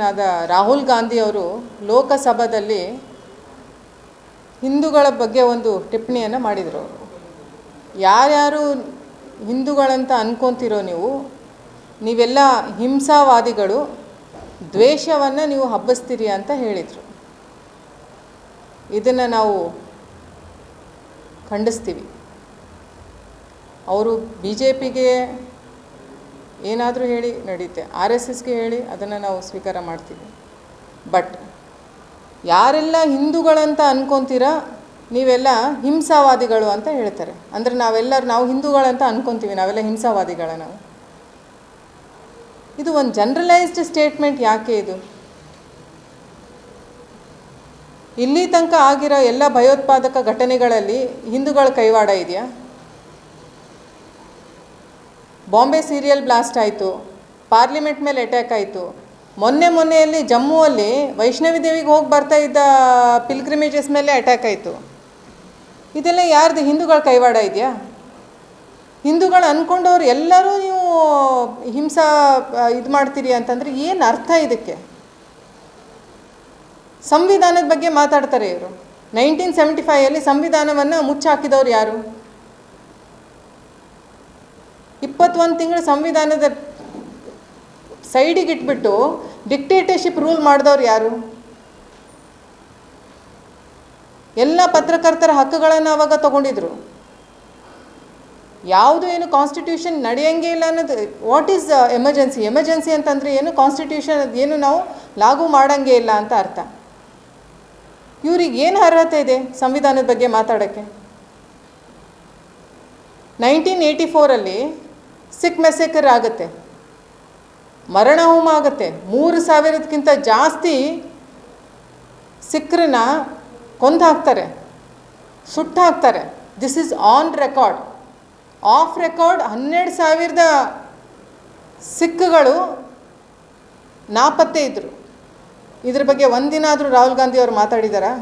ಆದ ರಾಹುಲ್ ಗಾಂಧಿ ಅವರು ಲೋಕಸಭಾದಲ್ಲಿ ಹಿಂದೂಗಳ ಬಗ್ಗೆ ಒಂದು ಟಿಪ್ಪಣಿಯನ್ನು ಮಾಡಿದರು. ಯಾರ್ಯಾರು ಹಿಂದೂಗಳಂತ ಅನ್ಕೊಂತಿರೋ ನೀವು, ನೀವೆಲ್ಲ ಹಿಂಸಾವಾದಿಗಳು, ದ್ವೇಷವನ್ನು ನೀವು ಹಬ್ಬಿಸ್ತೀರಿ ಅಂತ ಹೇಳಿದರು. ಇದನ್ನು ನಾವು ಖಂಡಿಸ್ತೀವಿ. ಅವರು ಬಿ ಜೆ ಪಿಗೆ ಏನಾದರೂ ಹೇಳಿ ನಡೆಯುತ್ತೆ ಆರ್ ಎಸ್ ಎಸ್ಗೆ ಹೇಳಿ ಅದನ್ನು ನಾವು ಸ್ವೀಕಾರ ಮಾಡ್ತೀವಿ. ಬಟ್ ಯಾರೆಲ್ಲ ಹಿಂದೂಗಳಂತ ಅನ್ಕೊತೀರ, ನೀವೆಲ್ಲ ಹಿಂಸಾವಾದಿಗಳು ಅಂತ ಹೇಳ್ತಾರೆ. ಅಂದರೆ ನಾವೆಲ್ಲರೂ, ನಾವು ಹಿಂದೂಗಳಂತ ಅನ್ಕೊತೀವಿ, ನಾವೆಲ್ಲ ಹಿಂಸಾವಾದಿಗಳ ನಾವು. ಇದು ಒಂದು ಜನರಲೈಸ್ಡ್ ಸ್ಟೇಟ್ಮೆಂಟ್ ಯಾಕೆ ಇದು? ಇಲ್ಲಿ ತನಕ ಆಗಿರೋ ಎಲ್ಲ ಭಯೋತ್ಪಾದಕ ಘಟನೆಗಳಲ್ಲಿ ಹಿಂದೂಗಳ ಕೈವಾಡ ಇದೆಯಾ? ಬಾಂಬೆ ಸೀರಿಯಲ್ ಬ್ಲಾಸ್ಟ್ ಆಯಿತು. ಪಾರ್ಲಿಮೆಂಟ್ ಮೇಲೆ ಅಟ್ಯಾಕ್ ಆಯಿತು. ಮೊನ್ನೆ ಮೊನ್ನೆಯಲ್ಲಿ ಜಮ್ಮುವಲ್ಲಿ ವೈಷ್ಣವಿ ದೇವಿಗೆ ಹೋಗಿ ಬರ್ತಾ ಇದ್ದ ಪಿಲ್ಗ್ರಿಮೇಜಸ್ ಮೇಲೆ ಅಟ್ಯಾಕ್ ಆಯಿತು. ಇದೆಲ್ಲ ಯಾರ್ದು? ಹಿಂದೂಗಳ ಕೈವಾಡ ಇದೆಯಾ? ಹಿಂದೂಗಳು ಅಂದ್ಕೊಂಡವ್ರು ಎಲ್ಲರೂ ನೀವು ಹಿಂಸಾ ಇದು ಮಾಡ್ತೀರಿ ಅಂತಂದರೆ ಏನು ಅರ್ಥ ಇದಕ್ಕೆ? ಸಂವಿಧಾನದ ಬಗ್ಗೆ ಮಾತಾಡ್ತಾರೆ ಇವರು. ನೈನ್ಟೀನ್ ಸೆವೆಂಟಿ ಫೈವಲ್ಲಿ ಸಂವಿಧಾನವನ್ನು ಮುಚ್ಚಾಕಿದವ್ರು ಯಾರು? ಇಪ್ಪತ್ತೊಂದು ತಿಂಗಳು ಸಂವಿಧಾನದ ಸೈಡಿಗೆ ಇಟ್ಬಿಟ್ಟು ಡಿಕ್ಟೇಟರ್ಶಿಪ್ ರೂಲ್ ಮಾಡಿದವ್ರು ಯಾರು? ಎಲ್ಲ ಪತ್ರಕರ್ತರ ಹಕ್ಕುಗಳನ್ನು ಅವಾಗ ತಗೊಂಡಿದ್ರು. ಯಾವುದು ಏನು ಕಾನ್ಸ್ಟಿಟ್ಯೂಷನ್ ನಡೆಯಂಗೆ ಇಲ್ಲ ಅನ್ನೋದು ವಾಟ್ ಈಸ್ ಎಮರ್ಜೆನ್ಸಿ ಎಮರ್ಜೆನ್ಸಿ ಅಂತಂದರೆ ಏನು? ಕಾನ್ಸ್ಟಿಟ್ಯೂಷನ್ ಏನು ನಾವು ಲಾಗು ಮಾಡಂಗೆ ಇಲ್ಲ ಅಂತ ಅರ್ಥ. ಇವ್ರಿಗೆ ಏನು ಅರ್ಹತೆ ಇದೆ ಸಂವಿಧಾನದ ಬಗ್ಗೆ ಮಾತಾಡೋಕ್ಕೆ? ನೈನ್ಟೀನ್ ಏಯ್ಟಿ ಫೋರಲ್ಲಿ ಸಿಖ್ ಮೆಸೇಕರ್ ಆಗುತ್ತೆ. ಮರಣ ಹೋಮ ಆಗುತ್ತೆ. ಮೂರು ಸಾವಿರದಕ್ಕಿಂತ ಜಾಸ್ತಿ ಸಿಖ್ರನ್ನ ಕೊಂದು ಹಾಕ್ತಾರೆ ಸುಟ್ಟು ಹಾಕ್ತಾರೆ this is on record off record ಹನ್ನೆರಡು ಸಾವಿರದ ಸಿಖ್ಗಳು ನಾಪತ್ತೆ ಇದ್ದರು ಇದ್ರ ಬಗ್ಗೆ ಒಂದಿನ ಆದರೂ ರಾಹುಲ್ ಗಾಂಧಿ ಅವರು ಮಾತಾಡಿದಾರಾ?